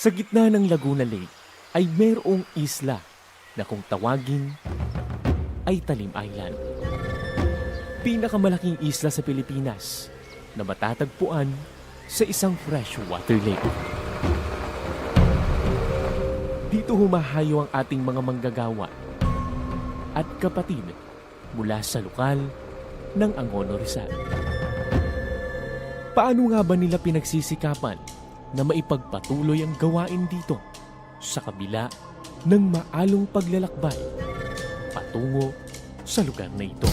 Sa gitna ng Laguna Lake ay mayroong isla na kung tawagin ay Talim Island. Pinakamalaking isla sa Pilipinas na matatagpuan sa isang freshwater lake. Dito humahayo ang ating mga manggagawa at kapatid mula sa lokal ng Angono Rizal. Paano nga ba nila pinagsisikapan na maipagpatuloy ang gawain dito sa kabila ng maalong paglalakbay patungo sa lugar na ito?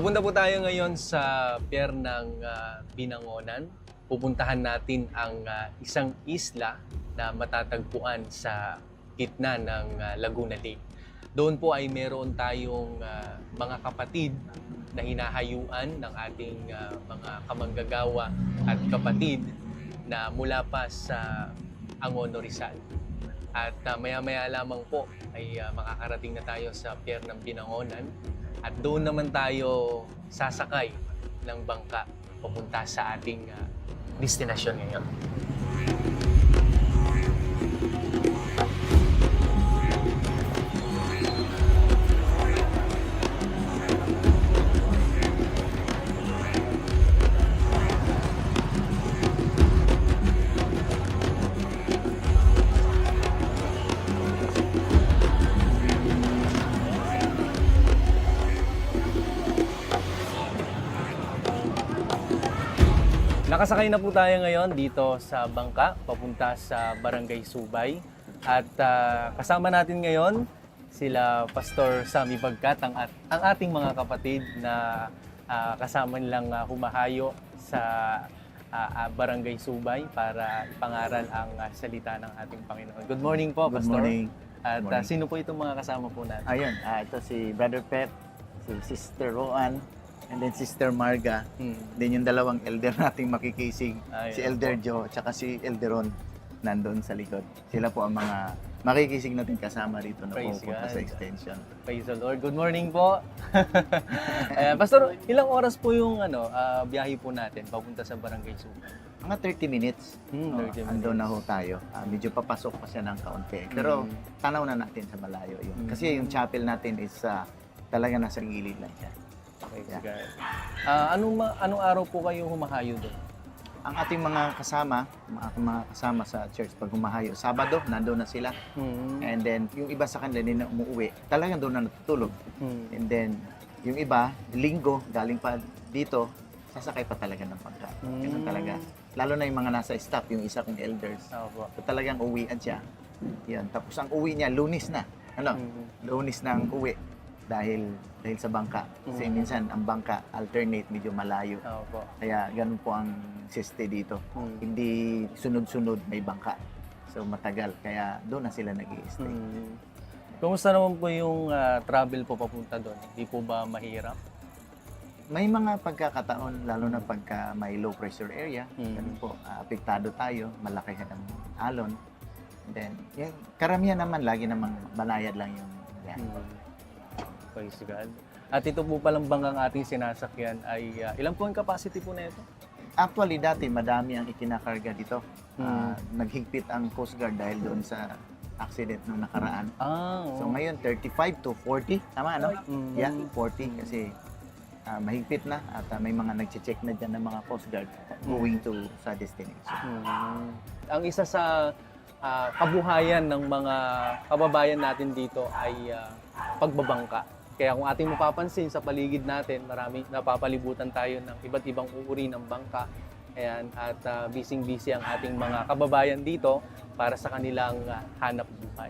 Papunta po tayo ngayon sa pier ng ah, Binangonan. Pupuntahan natin ang ah, isang isla na matatagpuan sa gitna ng ah, Laguna Lake. Doon po ay meron tayong ah, mga kapatid na hinahayuan ng ating ah, mga kamanggagawa at kapatid na mula pa sa Angono Rizal. At ah, maya-maya lamang po ay ah, makakarating na tayo sa pier ng Binangonan at doon naman tayo sasakay ng bangka papunta sa ating ah, destinasyon ngayon. Nakasakay na po tayo ngayon dito sa bangka papunta sa Barangay Subay. At ah, kasama natin ngayon sila Pastor Sammy Bagkat, ang, at, ang ating mga kapatid na ah, kasama nilang ah, humahayo sa ah, ah, Barangay Subay para ipangaral ang ah, salita ng ating Panginoon. Good morning po, Good Pastor. morning. At Good morning. sino po itong mga kasama po natin? Ayun, ah, ito si Brother Pep, si Sister Roan, and then Sister Marga. Hmm. Then yung dalawang elder nating makikisig, Ayun si Elder. Joe, tsaka si Elderon nandun sa likod. Sila po ang mga makikisig natin kasama rito na Praise pupunta God. sa extension. Praise the Lord. Good morning po. Ayan, Pastor, ilang oras po yung ano, ah, biyahe po natin papunta sa Barangay Subay? Mga 30 minutes, Hmm, oh, 30 andun na ho tayo. Ah, medyo papasok pa siya ng kaunti. Pero Mm. tanaw na natin sa malayo yun. Kasi yung chapel natin is ah, talaga nasa gilid lang siya. Praise Yeah. God. Ah, anong, ma- anong araw po kayo humahayo doon? Ang ating mga kasama, mga, mga kasama sa church pag humahayo, Sabado, nandun na sila. Hmm. And then, yung iba sa kanila din na umuwi, talagang doon na natutulog. Hmm. And then, yung iba, linggo, galing pa dito, sasakay pa talaga ng pagka. Ganun Mm. talaga. Lalo na yung mga nasa staff, yung isa kong elders. Ako po. So, talagang uwian siya. Yan. Tapos ang uwi niya, lunis na. Ano? Hmm. Lunis na ang uwi. Dahil dahil sa bangka. Kasi Mm. minsan, ang bangka, alternate, medyo malayo. Ako po. Kaya ganun po ang siste dito. Hmm. Hindi sunod-sunod may bangka. So matagal. Kaya doon na sila nag stay Hmm. Kumusta naman po yung ah, travel po papunta doon? Hindi po ba mahirap? May mga pagkakataon, lalo na pagka may low pressure area, Mm. ganun po, ah, apektado tayo, malaki ang alon. And then, yung karamihan naman, lagi namang banayad lang yung yan. Hmm. Praise God. At ito po palang banggang ating sinasakyan ay ah, ilan po ang capacity po na ito? Actually, dati madami ang ikinakarga dito. Ah, Mm. naghigpit ang Coast Guard dahil doon sa accident nung nakaraan. Ah, So ngayon, 35 to 40, tama ano? Mm. Yeah, 40 kasi ah, mahigpit na at ah, may mga nagche-check na dyan ng mga Coast Guard going to sa destination. Hmm. Ang isa sa ah, kabuhayan ng mga kababayan natin dito ay ah, pagbabangka. Kaya kung ating mapapansin sa paligid natin, marami napapalibutan tayo ng iba't ibang uri ng bangka. Ayan, at ah, busy-busy ang ating mga kababayan dito para sa kanilang ah, hanap buhay.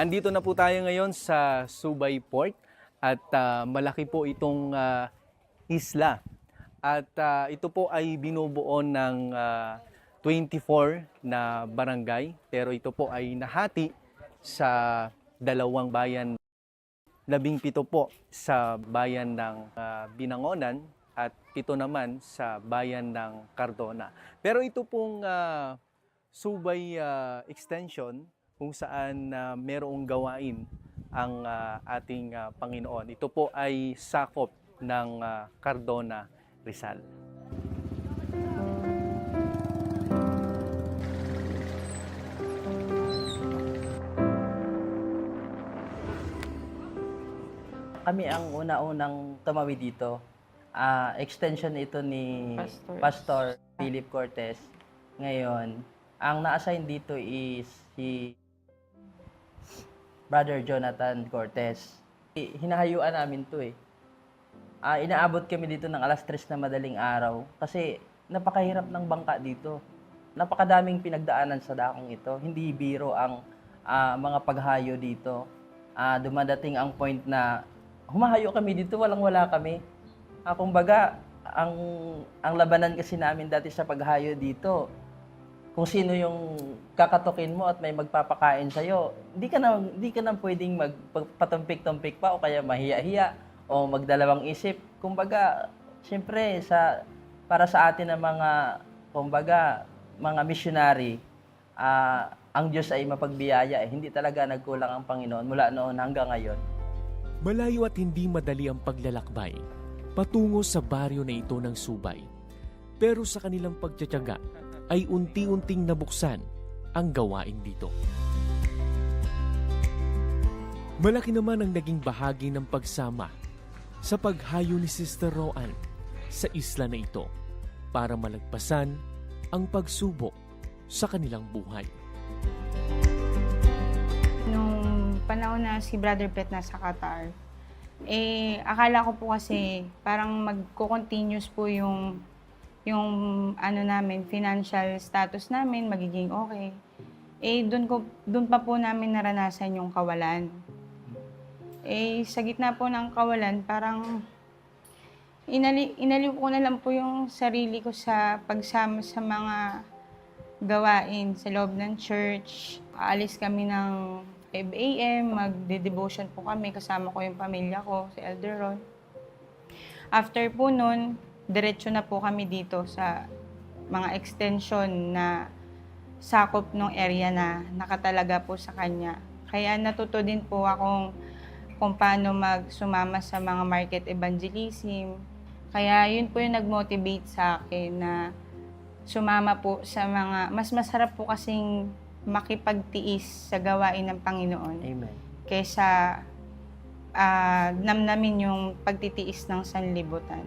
Andito na po tayo ngayon sa Subay Port at ah, malaki po itong ah, isla. At ah, ito po ay binubuo ng ah, 24 na barangay pero ito po ay nahati sa dalawang bayan. Labing pito po sa bayan ng ah, Binangonan at pito naman sa bayan ng Cardona. Pero ito pong ah, Subay ah, Extension kung saan ah, merong gawain ang ah, ating ah, Panginoon. Ito po ay sakop ng ah, Cardona, Rizal. Kami ang una-unang tumawid dito. Ah, extension ito ni Pastor. Pastor Philip Cortez. Ngayon, ang na-assign dito is si Brother Jonathan Cortez. Hinahayuan namin to eh. Ah, inaabot kami dito ng alas 3 na madaling araw kasi napakahirap ng bangka dito. Napakadaming pinagdaanan sa dakong ito. Hindi biro ang ah, mga paghayo dito. Ah, dumadating ang point na humahayo kami dito, walang-wala kami. Ah, kumbaga, ang ang labanan kasi namin dati sa paghayo dito, kung sino yung kakatukin mo at may magpapakain sa iyo, hindi ka na hindi ka na pwedeng magpatumpik-tumpik pa o kaya mahiya-hiya o magdalawang isip. Kumbaga, siyempre sa para sa atin ng mga kumbaga mga missionary, ah, ang Diyos ay mapagbiyaya eh. Hindi talaga nagkulang ang Panginoon mula noon hanggang ngayon. Malayo at hindi madali ang paglalakbay patungo sa baryo na ito ng Subay. Pero sa kanilang pagtsatsaga ay unti-unting nabuksan ang gawain dito. Malaki naman ang naging bahagi ng pagsama sa paghayo ni Sister Roan sa isla na ito para malagpasan ang pagsubok sa kanilang buhay. Nung panahon na si Brother Pet nasa Qatar, eh, akala ko po kasi parang magko-continuous po yung yung ano namin, financial status namin magiging okay. Eh, doon ko doon pa po namin naranasan yung kawalan. Eh, sa gitna po ng kawalan, parang inali, inaliw ko na lang po yung sarili ko sa pagsama sa mga gawain sa loob ng church. Aalis kami ng 5 a.m., magde-devotion po kami, kasama ko yung pamilya ko, si Elder Ron. After po nun, diretso na po kami dito sa mga extension na sakop ng area na nakatalaga po sa kanya. Kaya natuto din po akong kung paano magsumama sa mga market evangelism. Kaya yun po yung nag-motivate sa akin na sumama po sa mga, mas masarap po kasing makipagtiis sa gawain ng Panginoon Amen. kaysa ah, namnamin yung pagtitiis ng sanlibutan.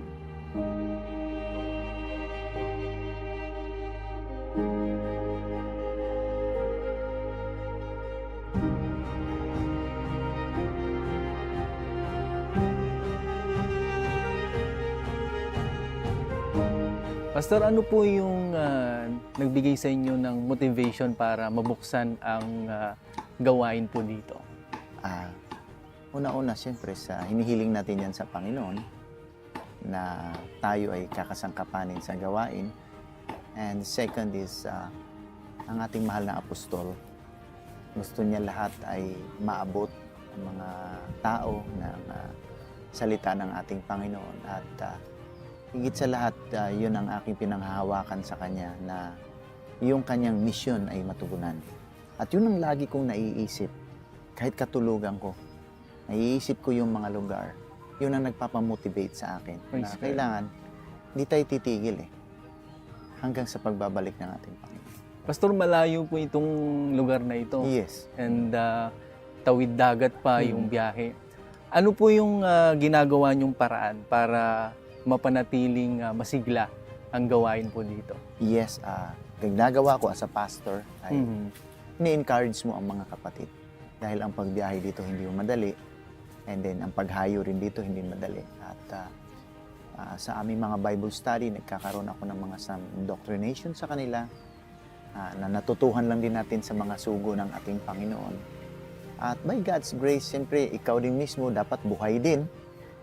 Pastor, ano po yung ah, nagbigay sa inyo ng motivation para mabuksan ang ah, gawain po dito? Ah, una-una, siyempre, sa hinihiling natin yan sa Panginoon na tayo ay kakasangkapanin sa gawain. And second is, ah, ang ating mahal na apostol, gusto niya lahat ay maabot ang mga tao ng ah, salita ng ating Panginoon. At ah, higit sa lahat, ah, yun ang aking pinanghahawakan sa Kanya na yung Kanyang misyon ay matugunan. At yun ang lagi kong naiisip kahit katulugan ko, naiisip ko yung mga lugar, yun ang nagpapamotivate sa akin. Praise na kailangan, hindi tayo titigil eh. Hanggang sa pagbabalik ng ating Panginoon. Pastor, malayo po itong lugar na ito. Yes. And ah, tawid dagat pa yung Mm. biyahe. Ano po yung ah, ginagawa niyong paraan para mapanatiling ah, masigla ang gawain po dito? Yes, ah ginagawa ko as a pastor ay Mhm. ni-encourage mo ang mga kapatid. Dahil ang pagbiyahe dito hindi mo madali. And then, ang paghayo rin dito hindi madali. At ah, ah, sa aming mga Bible study, nagkakaroon ako ng mga some indoctrination sa kanila ah, na natutuhan lang din natin sa mga sugo ng ating Panginoon. At by God's grace, siyempre, ikaw din mismo dapat buhay din.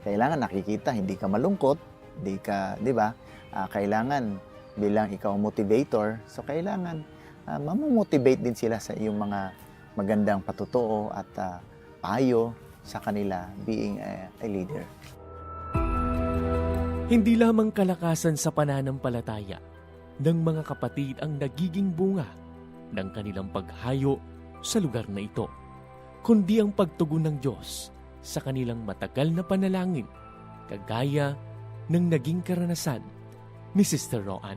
Kailangan nakikita, hindi ka malungkot, hindi ka, di ba? Ah, kailangan bilang ikaw motivator, so kailangan uh, mamomotivate din sila sa iyong mga magandang patutuo at ah, payo sa kanila being a, a leader. Hindi lamang kalakasan sa pananampalataya ng mga kapatid ang nagiging bunga ng kanilang paghayo sa lugar na ito, kundi ang pagtugon ng Diyos sa kanilang matagal na panalangin, kagaya ng naging karanasan ni Sister Roan.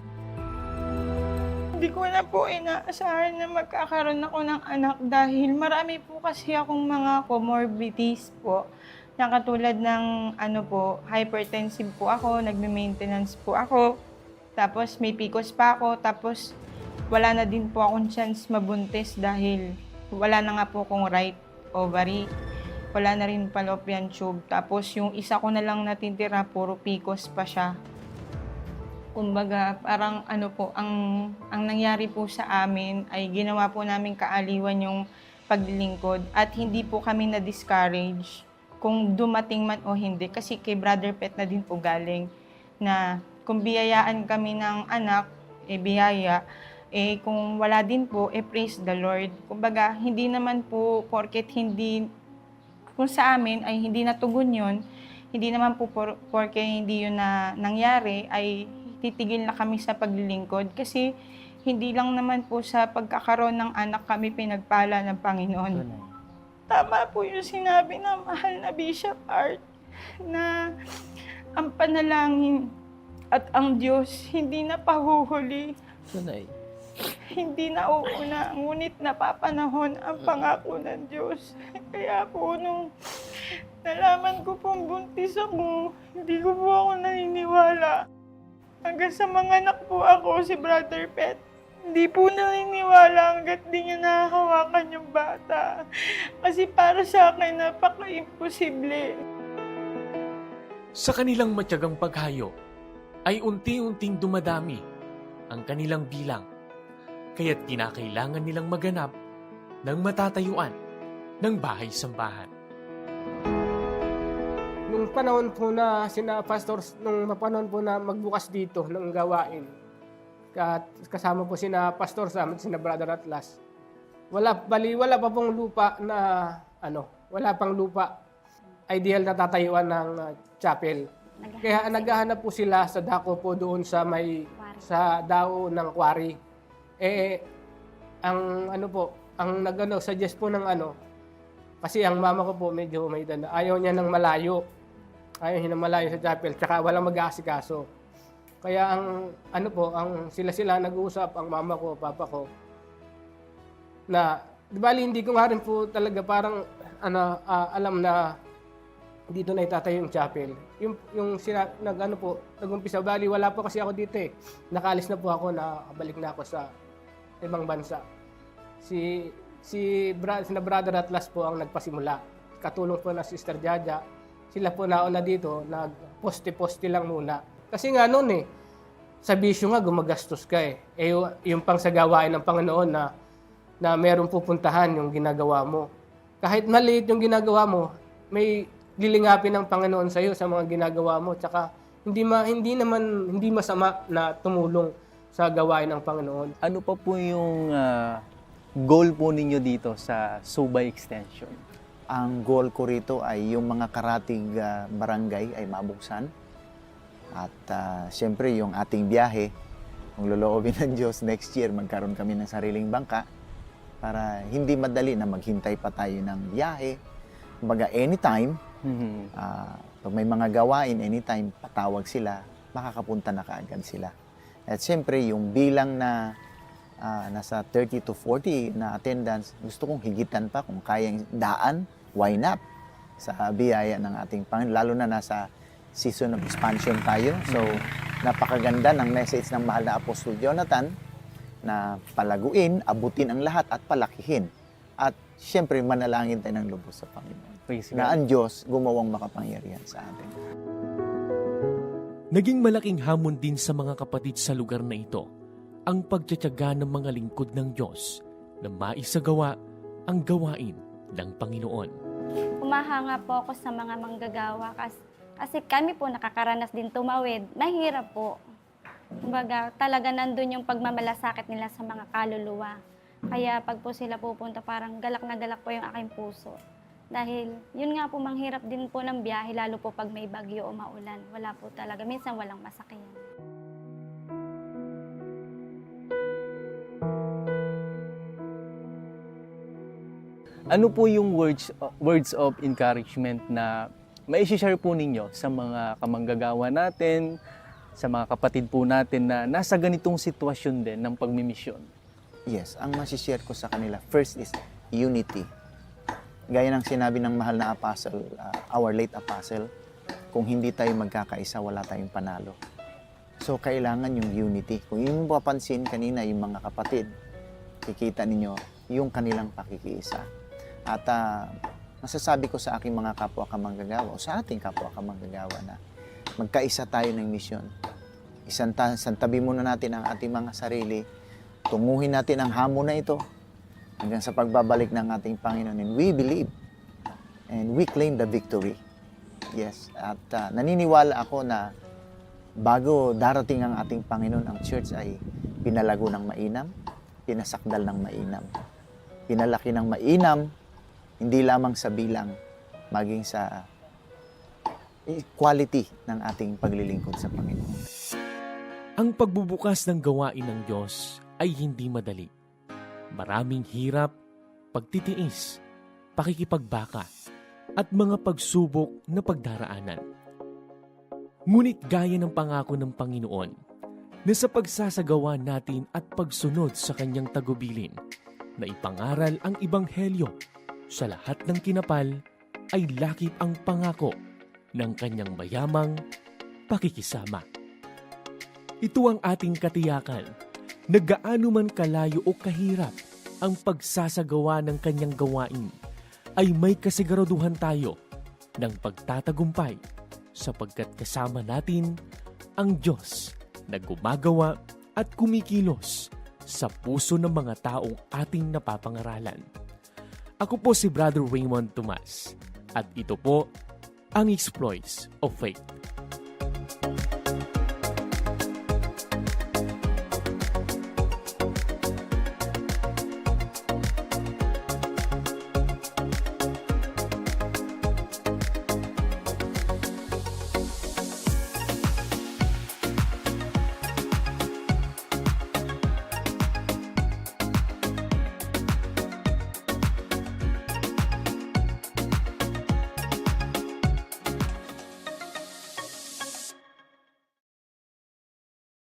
Hindi ko na po inaasahan na magkakaroon ako ng anak dahil marami po kasi akong mga comorbidities po na katulad ng ano po, hypertensive po ako, nagme-maintenance po ako, tapos may PCOS pa ako, tapos wala na din po akong chance mabuntis dahil wala na nga po akong right ovary. Wala na rin fallopian tube. Tapos yung isa ko na lang natitira, puro PCOS pa siya. Kumbaga, parang ano po, ang, ang nangyari po sa amin ay ginawa po namin kaaliwan yung paglilingkod at hindi po kami na-discourage kung dumating man o hindi kasi kay Brother Pet na din po galing na kung biyayaan kami ng anak, eh biyaya, eh kung wala din po, eh praise the Lord. Kumbaga, hindi naman po porket hindi, kung sa amin ay hindi natugon yun, hindi naman po por, porke hindi yun na nangyari, ay titigil na kami sa paglilingkod kasi hindi lang naman po sa pagkakaroon ng anak kami pinagpala ng Panginoon. Tama po yung sinabi ng mahal na Bishop Art na ang panalangin at ang Diyos hindi na pahuhuli, Tunay. Hindi na uuna, ngunit napapanahon ang pangako ng Diyos. Kaya po nung nalaman ko pong buntis ako, hindi ko po ako naniniwala. Hanggang sa mga anak po ako, si Brother Pet, hindi po naniniwala hanggat di niya nahahawakan yung bata. Kasi para sa akin, napaka-imposible. Sa kanilang matyagang paghayo, ay unti-unting dumadami ang kanilang bilang, kaya't kinakailangan nilang maganap ng matatayuan ng bahay-sambahan. Nung panahon po na sina pastors, nung panahon po na magbukas dito ng gawain, at kasama po sina pastor sa sina brother Atlas, wala, bali, wala pa pong lupa na, ano, wala pang lupa ideal na tatayuan ng uh, chapel. Kaya naghahanap po sila sa dako po doon sa may, sa dao ng quarry. Eh, ang ano po, ang nagano suggest po ng ano, kasi ang mama ko po medyo may danda. Ayaw niya ng malayo. Ayaw niya ng malayo sa chapel. Tsaka walang mag-aasikaso. Kaya ang ano po, ang sila-sila nag-uusap, ang mama ko, papa ko, na, di bali hindi ko nga rin po talaga parang ano, ah, alam na dito na itatayo yung chapel. Yung, yung sila, nag, ano po, nag-umpisa, bali wala po kasi ako dito eh. Nakalis na po ako, nakabalik na ako sa ibang bansa. Si si Bra, sina Brother Atlas po ang nagpasimula. Katulong po na Sister Jaja. Sila po nauna dito, nag-poste-poste lang muna. Kasi nga noon eh, sa bisyo nga gumagastos ka eh. Eh yung, pang sa gawain ng Panginoon na na merong pupuntahan yung ginagawa mo. Kahit maliit yung ginagawa mo, may lilingapin ng Panginoon sa iyo sa mga ginagawa mo. Tsaka hindi ma, hindi naman hindi masama na tumulong sa gawain ng Panginoon. Ano pa po yung ah, goal po ninyo dito sa Subay Extension? Ang goal ko rito ay yung mga karatig ah, barangay ay mabuksan. At ah, siyempre yung ating biyahe, kung loloobin ng Diyos next year, magkaroon kami ng sariling bangka para hindi madali na maghintay pa tayo ng biyahe. Kumbaga anytime, ah, pag may mga gawain, anytime patawag sila, makakapunta na kaagad sila. At siyempre yung bilang na ah, nasa 30 to 40 na attendance, gusto kong higitan pa kung kayang daan, why not? Sa biyaya ng ating Panginoon, lalo na nasa season of expansion tayo. So, napakaganda ng message ng mahal na Apostol Jonathan na palaguin, abutin ang lahat at palakihin. At siyempre, manalangin tayo ng lubos sa Panginoon. Praise Na God. ang Diyos gumawang makapangyarihan sa atin. Naging malaking hamon din sa mga kapatid sa lugar na ito ang pagtsatsaga ng mga lingkod ng Diyos na maisagawa ang gawain ng Panginoon. Umahanga po ako sa mga manggagawa kasi, kasi kami po nakakaranas din tumawid. Mahirap po. Kumbaga, talaga nandun yung pagmamalasakit nila sa mga kaluluwa. Kaya pag po sila pupunta, parang galak na galak po yung aking puso. Dahil yun nga po, manghirap din po ng biyahe, lalo po pag may bagyo o maulan. Wala po talaga. Minsan walang masakyan. Ano po yung words words of encouragement na mai-share po ninyo sa mga kamanggagawa natin, sa mga kapatid po natin na nasa ganitong sitwasyon din ng pagmimisyon? Yes, ang masishare ko sa kanila, first is unity. Gaya ng sinabi ng mahal na apostle, uh, our late apostle, kung hindi tayo magkakaisa, wala tayong panalo. So, kailangan yung unity. Kung yung papansin kanina, yung mga kapatid, kikita ninyo yung kanilang pakikiisa. At ah, masasabi ko sa aking mga kapwa kamanggagawa, o sa ating kapwa kamanggagawa na magkaisa tayo ng misyon. Isang, ta- isang tabi muna natin ang ating mga sarili, tunguhin natin ang hamon na ito hanggang sa pagbabalik ng ating Panginoon. And we believe and we claim the victory. Yes, at ah, naniniwala ako na bago darating ang ating Panginoon, ang church ay pinalago ng mainam, pinasakdal ng mainam, pinalaki ng mainam, hindi lamang sa bilang, maging sa quality ng ating paglilingkod sa Panginoon. Ang pagbubukas ng gawain ng Diyos ay hindi madali. Maraming hirap, pagtitiis, pakikipagbaka, at mga pagsubok na pagdaraanan. Ngunit gaya ng pangako ng Panginoon, na sa pagsasagawa natin at pagsunod sa kanyang tagubilin, na ipangaral ang Ibanghelyo sa lahat ng kinapal, ay lakip ang pangako ng kanyang mayamang pakikisama. Ito ang ating katiyakan na gaano man kalayo o kahirap ang pagsasagawa ng kanyang gawain ay may kasiguraduhan tayo ng pagtatagumpay sapagkat kasama natin ang Diyos na gumagawa at kumikilos sa puso ng mga taong ating napapangaralan. Ako po si Brother Raymond Tomas at ito po ang Exploits of Faith.